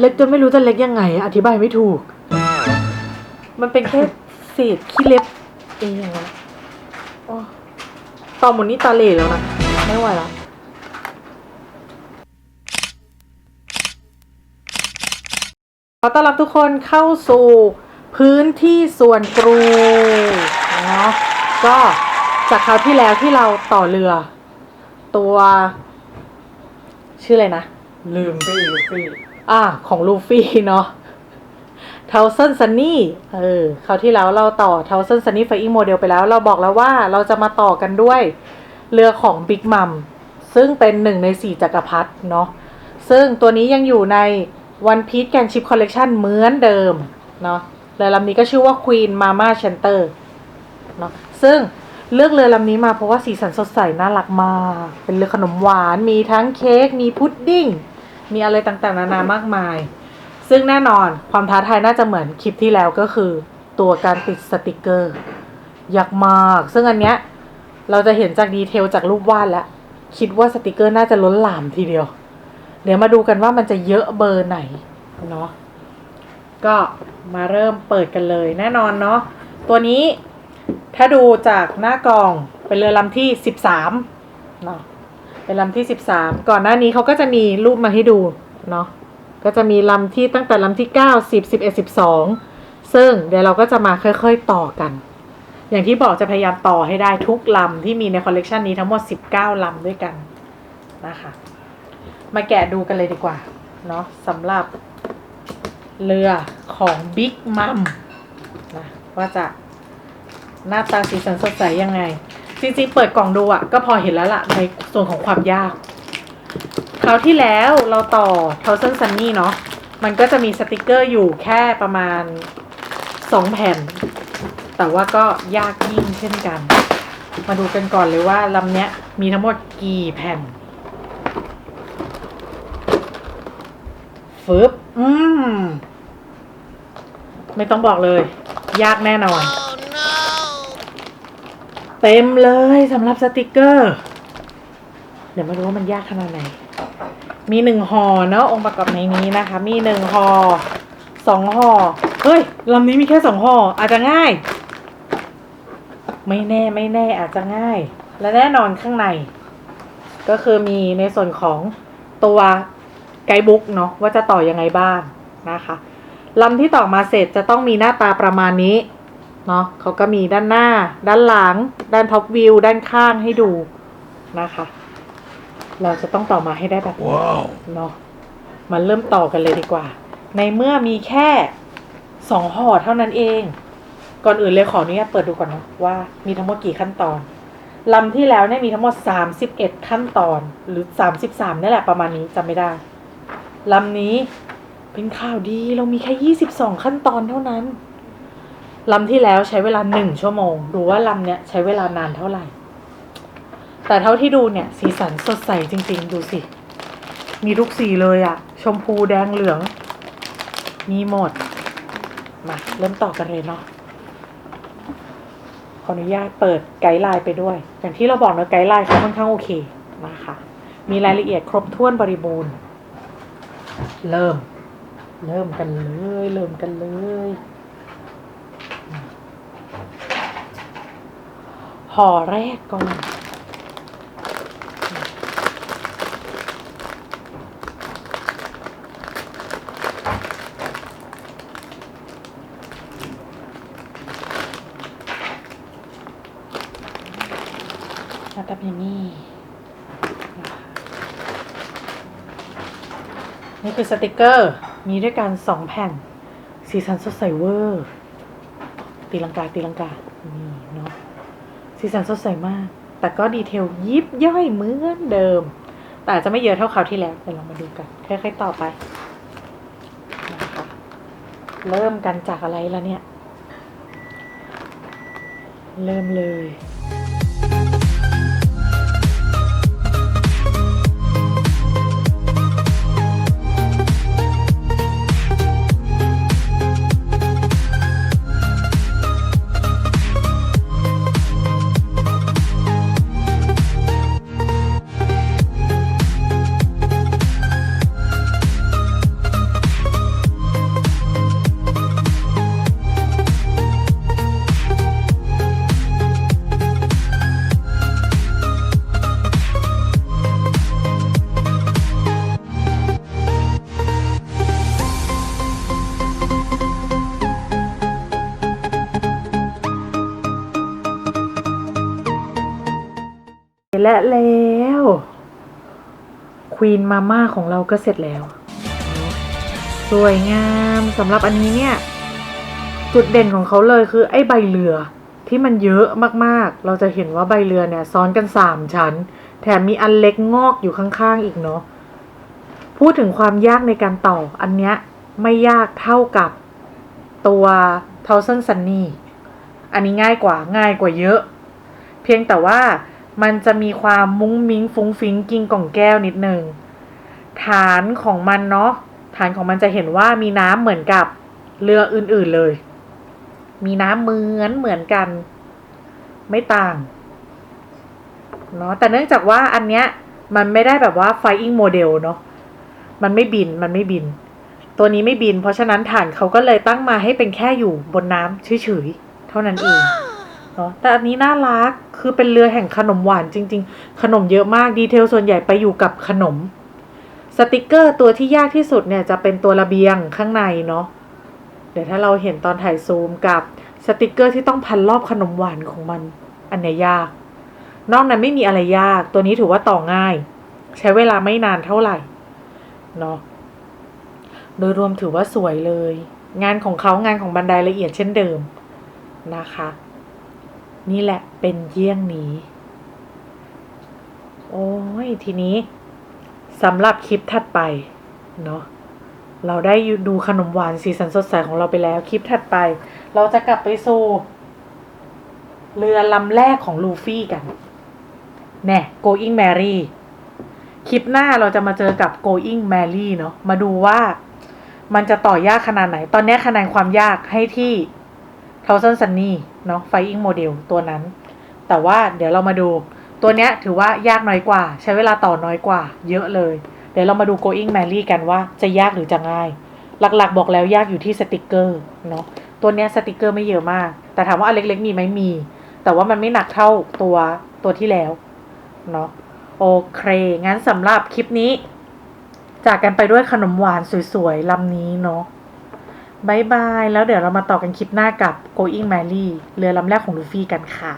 เล็กจนไม่รู้จะเล็กยังไง อธิบายไม่ถูก มันเป็นแค่เศษขี้เล็บเองอะโอ้ต่อหมดนี่ตาเหล่แล้วนะ ไม่ไหวแล้วขอต้อนรับทุกคนเข้าสู่พื้นที่ส่วนกรูเนาะก็จากคราวที่แล้วที่เราต่อเรือ ตัว ชื่ออะไรนะ ลืมไปอีกสิ อ่าของลูฟี่เนาะเทาเซนซันนี่เออคราวที่แล้วเราต่อเทาเซนซันนี่ไฟอิงโมเดลไปแล้ว เราบอกแล้วว่าเราจะมาต่อกันด้วยเรือของบิ๊กมัมซึ่งเป็นหนึ่งในสี่จักรพรรดิเนาะซึ่งตัวนี้ยังอยู่ใน One Piece Gang Ship Collection เหมือนเดิมเนาะเรือลำนี้ก็ชื่อว่า Queen Mama Chanter เนาะซึ่งเลือกเรือลำนี้มาเพราะว่าสีสันสดใสน่ารักมาก เป็นเรือขนมหวานมีทั้งเค้กมีพุดดิ้ง มีอะไรต่างๆ นานามากมาย ซึ่งแน่นอนความท้าทายน่าจะเหมือนคลิปที่แล้วก็คือ ตัวการติดสติกเกอร์ยากมาก ซึ่งอันเนี้ยเราจะเห็นจากดีเทลจากรูปวาดแล้วคิดว่าสติกเกอร์น่าจะล้นหลามทีเดียว เดี๋ยวมาดูกันว่ามันจะเยอะเบอร์ไหนเนาะก็มาเริ่มเปิดกันเลยแน่นอนเนาะตัวนี้ถ้าดูจากหน้ากล่องเป็นเรือลำที่สิบสามเนาะ เป็นลำที่สิบสามก่อนหน้านี้เขาก็จะมีรูปมาให้ดูเนาะก็จะมีลำที่ตั้งแต่ลำที่เก้าสิบสิบเอ็ดสิบสองซึ่งเดี๋ยวเราก็จะมาค่อย ๆต่อกัน อย่างที่บอกจะพยายามต่อให้ได้ทุกลำที่มีในคอลเลกชันนี้ทั้งหมดสิบเก้าลำด้วยกันนะคะมาแกะดูกันเลยดีกว่าเนาะสำหรับเรือของ Big Mom นะว่าจะหน้าตาสีสันสดใสยังไง จริงๆเปิดกล่องดูอะก็พอเห็นแล้วล่ะในส่วนของความยากคราวที่แล้วเราต่อ t o u s a n d Sunny เนาะมันก็จะมีสติกเกอร์อยู่แค่ประมาณ 2 แผ่น แต่ว่าก็ยากยิ่งเช่นกัน มาดูกันก่อนเลยว่าลำเนี้ยมีทั้งหมดกี่แผ่นฟึบอืม ไม่ต้องบอกเลย ยากแน่นอน เต็มเลยสำหรับสติกเกอร์ เดี๋ยวมาดูว่ามันยากขนาดไหน มีหนึ่งห่อเนาะองค์ประกอบในนี้นะคะ มีหนึ่งห่อสองห่อเฮ้ยลำนี้มีแค่สองห่ออาจจะง่าย ไม่แน่ไม่แน่อาจจะง่าย และแน่นอนข้างใน ก็คือมีในส่วนของตัวไกด์บุ๊กเนาะว่าจะต่อยังไงบ้างนะคะลำที่ต่อมาเสร็จจะต้องมีหน้าตาประมาณนี้ เนาะเขาก็มีด้านหน้า ด้านหลัง ด้านท็อปวิว ด้านข้างให้ดูนะคะ เราจะต้องต่อมาให้ได้แบบนี้ว้าวเนาะมันเริ่มต่อกันเลยดีกว่า ในเมื่อมีแค่สองห่อเท่านั้นเอง ก่อนอื่นเลยขออนุญาตเปิดดูก่อนเนาะว่ามีทั้งหมดกี่ขั้นตอนลำที่แล้วเนี่ยมีทั้งหมด 31 ขั้นตอน หรือ 33นี่แหละประมาณนี้จำไม่ได้ลำนี้เป็นข่าวดีเรามีแค่ 22 ขั้นตอนเท่านั้น ลำที่แล้วใช้เวลา1ชั่วโมง ดูว่าลำเนี้ยใช้เวลานานเท่าไหร่ แต่เท่าที่ดูเนี่ยสีสันสดใสจริง ๆ ดูสิ มีทุกสีเลยอะชมพูแดงเหลือง มีหมด มาเริ่มต่อกันเลยเนาะขออนุญาตเปิดไกด์ไลน์ไปด้วย อย่างที่เราบอกเนอะไกด์ไลน์เขาค่อนข้างโอเคนะคะมีรายละเอียดครบถ้วนบริบูรณ์ เริ่ม เริ่มกันเลย เริ่มกันเลย ห่อแรกก่อนหน้าตาเป็นอย่างนี้ นี่คือสติกเกอร์ มีด้วยกันสองแผ่น สีสันสดใสเวอร์ ตีลังกาตีลังกานี่เนาะสีสันสดใสมาก แต่ก็ดีเทลยิบย่อยเหมือนเดิม แต่อาจจะไม่เยอะเท่าคราวที่แล้วเดี๋ยวเรามาดูกันค่อยๆต่อไปนะคะเริ่มกันจากอะไรแล้วเนี่ย เริ่มเลย และแล้วควีนมาม่าของเราก็เสร็จแล้ว สวยงามสำหรับอันนี้เนี่ย จุดเด่นของเขาเลยคือ ไอ้ใบเรือที่มันเยอะมากๆ เราจะเห็นว่าใบเรือเนี่ย ซ้อนกันสามชั้น แถมมีอันเล็กงอกอยู่ข้างๆอีกเนาะพูดถึงความยากในการต่อ อันเนี้ยไม่ยากเท่ากับตัว Thousand Sunny อันนี้ง่ายกว่าง่ายกว่าเยอะ เพียงแต่ว่า มันจะมีความมุ้งมิ้งฟุ้งฟิ้งกิงกล่องแก้วนิดนึงฐานของมันเนาะฐานของมันจะเห็นว่ามีน้ำเหมือนกับเรืออื่นๆเลย มีน้ำเหมือนเหมือนกัน ไม่ต่างเนาะแต่เนื่องจากว่าอันเนี้ยมันไม่ได้แบบว่า flying model เนาะมันไม่บินมันไม่บิน ตัวนี้ไม่บิน เพราะฉะนั้นฐานเขาก็เลยตั้งมาให้เป็นแค่อยู่บนน้ำเฉยๆเท่านั้นเอง เนาะแต่อันนี้น่ารักคือเป็นเรือแห่งขนมหวานจริง ๆ ขนมเยอะมากดีเทลส่วนใหญ่ไปอยู่กับขนม สติกเกอร์ตัวที่ยากที่สุดเนี่ยจะเป็นตัวระเบียงข้างในเนาะเดี๋ยวถ้าเราเห็นตอนถ่ายซูมกับสติกเกอร์ที่ต้องพันรอบขนมหวานของมัน อันเนี้ยยาก นอกนั้นไม่มีอะไรยากตัวนี้ถือว่าต่อง่าย ใช้เวลาไม่นานเท่าไหร่เนาะโดยรวมถือว่าสวยเลย งานของเขางานของบันไดละเอียดเช่นเดิมนะคะ นี่แหละเป็นเยี่ยงนี้ โอ้ย ทีนี้สำหรับคลิปถัดไป เนาะเราได้ดูขนมหวานสีสันสดใสของเราไปแล้ว คลิปถัดไป เราจะกลับไปสู่เรือลำแรกของลูฟี่กัน แน่ going Mary คลิปหน้าเราจะมาเจอกับ going Mary เนาะ มาดูว่ามันจะต่อยากขนาดไหน ตอนนี้คะแนนความยากให้ที่ Thousand Sunny เนาะ Flying Model ตัวนั้น แต่ว่าเดี๋ยวเรามาดูตัวเนี้ยถือว่ายากน้อยกว่า ใช้เวลาต่อน้อยกว่า เยอะเลย เดี๋ยวเรามาดู going Mary กันว่าจะยากหรือจะง่าย หลักๆ บอกแล้วยากอยู่ที่สติกเกอร์เนาะตัวเนี้ยสติกเกอร์ไม่เยอะมาก แต่ถามว่าอันเล็กๆมีไหมมี แต่ว่ามันไม่หนักเท่าตัวตัวที่แล้วเนาะโอเค งั้นสำหรับคลิปนี้ จากกันไปด้วยขนมหวานสวยๆลำนี้เนาะ บายบาย แล้วเดี๋ยวเรามาต่อกันคลิปหน้ากับ Going Mary เรือลำแรกของลูฟี่กันค่ะ